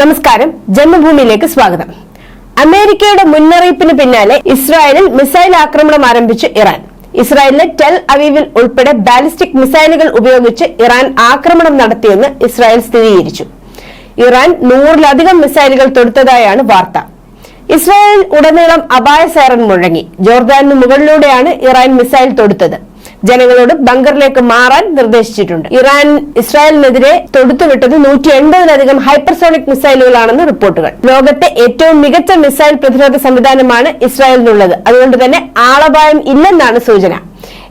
നമസ്കാരം. ജന്മഭൂമിയിലേക്ക് സ്വാഗതം. അമേരിക്കയുടെ മുന്നറിയിപ്പിന് പിന്നാലെ ഇസ്രായേലിൽ മിസൈൽ ആക്രമണം ആരംഭിച്ച് ഇറാൻ. ഇസ്രായേലിലെ ടെൽ അവീവിൽ ഉൾപ്പെടെ ബാലിസ്റ്റിക് മിസൈലുകൾ ഉപയോഗിച്ച് ഇറാൻ ആക്രമണം നടത്തിയെന്ന് ഇസ്രായേൽ സ്ഥിരീകരിച്ചു. ഇറാൻ നൂറിലധികം മിസൈലുകൾ തൊടുത്തതായാണ് വാർത്ത. ഇസ്രായേൽ ഉടനീളം അപായ സൈറൻ മുഴങ്ങി. ജോർദാനിന് മുകളിലൂടെയാണ് ഇറാൻ മിസൈൽ തൊടുത്തത്. ജനങ്ങളോട് ബങ്കറിലേക്ക് മാറാൻ നിർദ്ദേശിച്ചിട്ടുണ്ട്. ഇറാൻ ഇസ്രായേലിനെതിരെ തൊടുത്തുവിട്ടത് നൂറ്റി എൺപതിലധികം ഹൈപ്പർസോണിക് മിസൈലുകളാണെന്ന് റിപ്പോർട്ടുകൾ. ലോകത്തെ ഏറ്റവും മികച്ച മിസൈൽ പ്രതിരോധ സംവിധാനമാണ് ഇസ്രായേലിനുള്ളത്. അതുകൊണ്ട് തന്നെ ആളപായം ഇല്ലെന്നാണ് സൂചന.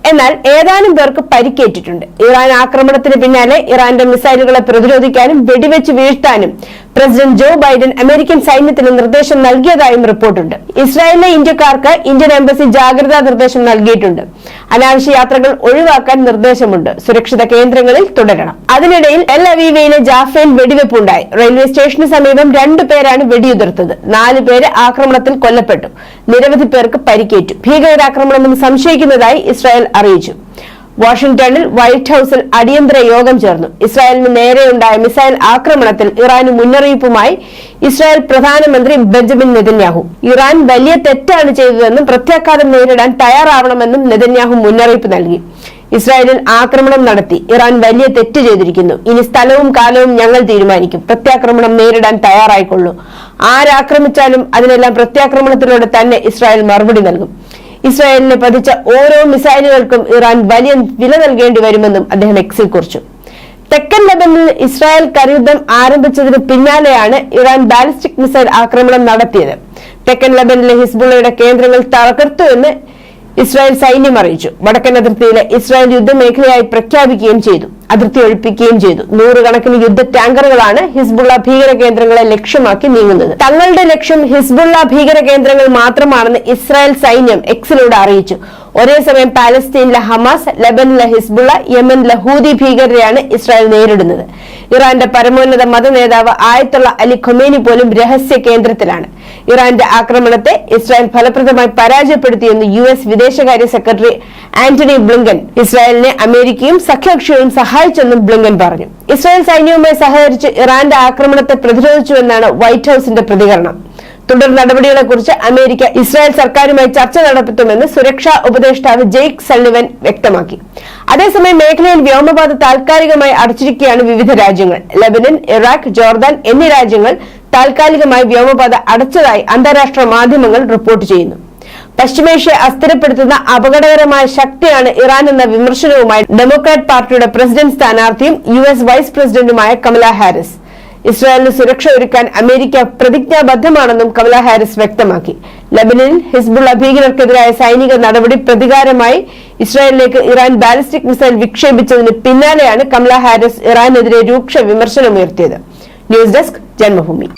എന്നാൽ ഏതാനും പേർക്ക് പരിക്കേറ്റിട്ടുണ്ട്. ഇറാൻ ആക്രമണത്തിന് പിന്നാലെ ഇറാന്റെ മിസൈലുകളെ പ്രതിരോധിക്കാനും വെടിവെച്ച് വീഴ്ത്താനും പ്രസിഡന്റ് ജോ ബൈഡൻ അമേരിക്കൻ സൈന്യത്തിന് നിർദ്ദേശം നൽകിയതായും റിപ്പോർട്ടുണ്ട്. ഇസ്രായേലിലെ ഇന്ത്യക്കാർക്ക് ഇന്ത്യൻ എംബസി ജാഗ്രതാ നിർദ്ദേശം നൽകിയിട്ടുണ്ട്. അനാവശ്യ യാത്രകൾ ഒഴിവാക്കാൻ നിർദ്ദേശമുണ്ട്. സുരക്ഷിത കേന്ദ്രങ്ങളിൽ തുടരണം. അതിനിടയിൽ എൽ അവീവയിലെ ജാഫയിൽ വെടിവെപ്പുണ്ടായി. റെയിൽവേ സ്റ്റേഷന് സമീപം രണ്ടു പേരാണ് വെടിയുതിർത്തത്. നാല് പേര് ആക്രമണത്തിൽ കൊല്ലപ്പെട്ടു. നിരവധി പേർക്ക് പരിക്കേറ്റു. ഭീകരാക്രമണമെന്ന് സംശയിക്കുന്നതായി ഇസ്രായേൽ അറിയിച്ചു. വാഷിംഗ്ടണിൽ വൈറ്റ് ഹൌസിൽ അടിയന്തര യോഗം ചേർന്നു. ഇസ്രായേലിന് നേരെയുണ്ടായ മിസൈൽ ആക്രമണത്തിൽ ഇറാന് മുന്നറിയിപ്പുമായി ഇസ്രായേൽ പ്രധാനമന്ത്രി ബെഞ്ചമിൻ നെതന്യാഹു. ഇറാൻ വലിയ തെറ്റാണ് ചെയ്തതെന്നും പ്രത്യാഘാതം നേരിടാൻ തയ്യാറാവണമെന്നും നെതന്യാഹു മുന്നറിയിപ്പ് നൽകി. ഇസ്രായേലിൽ ആക്രമണം നടത്തി. ഇറാൻ വലിയ തെറ്റ് ചെയ്തിരിക്കുന്നു. ഇനി സ്ഥലവും കാലവും ഞങ്ങൾ തീരുമാനിക്കും. പ്രത്യാക്രമണം നേരിടാൻ തയ്യാറായിക്കൊള്ളൂ. ആരാക്രമിച്ചാലും അതിനെല്ലാം പ്രത്യാക്രമണത്തിലൂടെ തന്നെ ഇസ്രായേൽ മറുപടി നൽകും. ഇസ്രായേലിന് പതിച്ച ഓരോ മിസൈലുകൾക്കും ഇറാൻ വലിയ വില നൽകേണ്ടി വരുമെന്നും അദ്ദേഹം എക്സിൽ കുറിച്ചു. തെക്കൻ ലബനിൽ ഇസ്രായേൽ കരയുദ്ധം ആരംഭിച്ചതിന് പിന്നാലെയാണ് ഇറാൻ ബാലിസ്റ്റിക് മിസൈൽ ആക്രമണം നടത്തിയത്. തെക്കൻ ലബനിലെ ഹിസ്ബുള്ളയുടെ കേന്ദ്രങ്ങൾ തകർത്തുവെന്ന് ഇസ്രായേൽ സൈന്യം അറിയിച്ചു. വടക്കൻ അതിർത്തിയിലെ ഇസ്രായേൽ യുദ്ധമേഖലയായി പ്രഖ്യാപിക്കുകയും ചെയ്തു. അതിർത്തി ഒഴിപ്പിക്കുകയും ചെയ്തു. നൂറുകണക്കിന് യുദ്ധ ടാങ്കറുകളാണ് ഹിസ്ബുള്ള ഭീകര കേന്ദ്രങ്ങളെ ലക്ഷ്യമാക്കി നീങ്ങുന്നത്. തങ്ങളുടെ ലക്ഷ്യം ഹിസ്ബുള്ള ഭീകര കേന്ദ്രങ്ങൾ മാത്രമാണെന്ന് ഇസ്രായേൽ സൈന്യം എക്സിലൂടെ അറിയിച്ചു. ഒരേ സമയം പാലസ്തീനിലെ ഹമാസ് ലബനിലെ ഹിസ്ബുള്ള യമനിലെ ഹൂദി ഭീകരരെയാണ് ഇസ്രായേൽ നേരിടുന്നത്. ഇറാന്റെ പരമോന്നത മത നേതാവ് ആയത്തുള്ള അലി ഖൊമേനി പോലും രഹസ്യ കേന്ദ്രത്തിലാണ്. ഇറാന്റെ ആക്രമണത്തെ ഇസ്രായേൽ ഫലപ്രദമായി പരാജയപ്പെടുത്തിയെന്ന് യു എസ് വിദേശകാര്യ സെക്രട്ടറി ആന്റണി ബ്ലിങ്കൻ ഇസ്രായേലിനെ അമേരിക്കയും സഖ്യകക്ഷികളും സഹായിച്ചെന്നും ബ്ലിങ്കൻ പറഞ്ഞു. ഇസ്രായേൽ സൈന്യവുമായി സഹകരിച്ച് ഇറാന്റെ ആക്രമണത്തെ പ്രതിരോധിച്ചുവെന്നാണ് വൈറ്റ് ഹൌസിന്റെ പ്രതികരണം. തുടർ നടപടികളെക്കുറിച്ച് അമേരിക്ക ഇസ്രായേൽ സർക്കാരുമായി ചർച്ച നടത്തുമെന്ന് സുരക്ഷാ ഉപദേഷ്ടാവ് ജെയ്ക്ക് സള്ളിവൻ വ്യക്തമാക്കി. അതേസമയം മേഖലയിൽ വ്യോമപാത താൽക്കാലികമായി അടച്ചിരിക്കുകയാണ് വിവിധ രാജ്യങ്ങൾ. ലബനൻ ഇറാഖ് ജോർദാൻ എന്നീ രാജ്യങ്ങൾ താൽക്കാലികമായി വ്യോമപാത അടച്ചതായി അന്താരാഷ്ട്ര മാധ്യമങ്ങൾ റിപ്പോർട്ട് ചെയ്യുന്നു. പശ്ചിമേഷ്യ അസ്ഥിരപ്പെടുത്തുന്ന അപകടകരമായ ശക്തിയാണ് ഇറാൻ എന്ന വിമർശനവുമായി ഡെമോക്രാറ്റ് പാർട്ടിയുടെ പ്രസിഡന്റ് സ്ഥാനാർത്ഥിയും യു എസ് വൈസ് പ്രസിഡന്റുമായ കമല ഹാരിസ്. ഇസ്രായേലിന് സുരക്ഷ ഒരുക്കാൻ അമേരിക്ക പ്രതിജ്ഞാബദ്ധമാണെന്നും കമല ഹാരിസ് വ്യക്തമാക്കി. ലബനനിൽ ഹിസ്ബുള്ള ഭീകരർക്കെതിരായ സൈനിക നടപടി പ്രതികാരമായി ഇസ്രായേലിലേക്ക് ഇറാൻ ബാലിസ്റ്റിക് മിസൈൽ വിക്ഷേപിച്ചതിന് പിന്നാലെയാണ് കമല ഹാരിസ് ഇറാനെതിരെ രൂക്ഷ വിമർശനമുയർത്തിയത്. News desk Janmabhumi.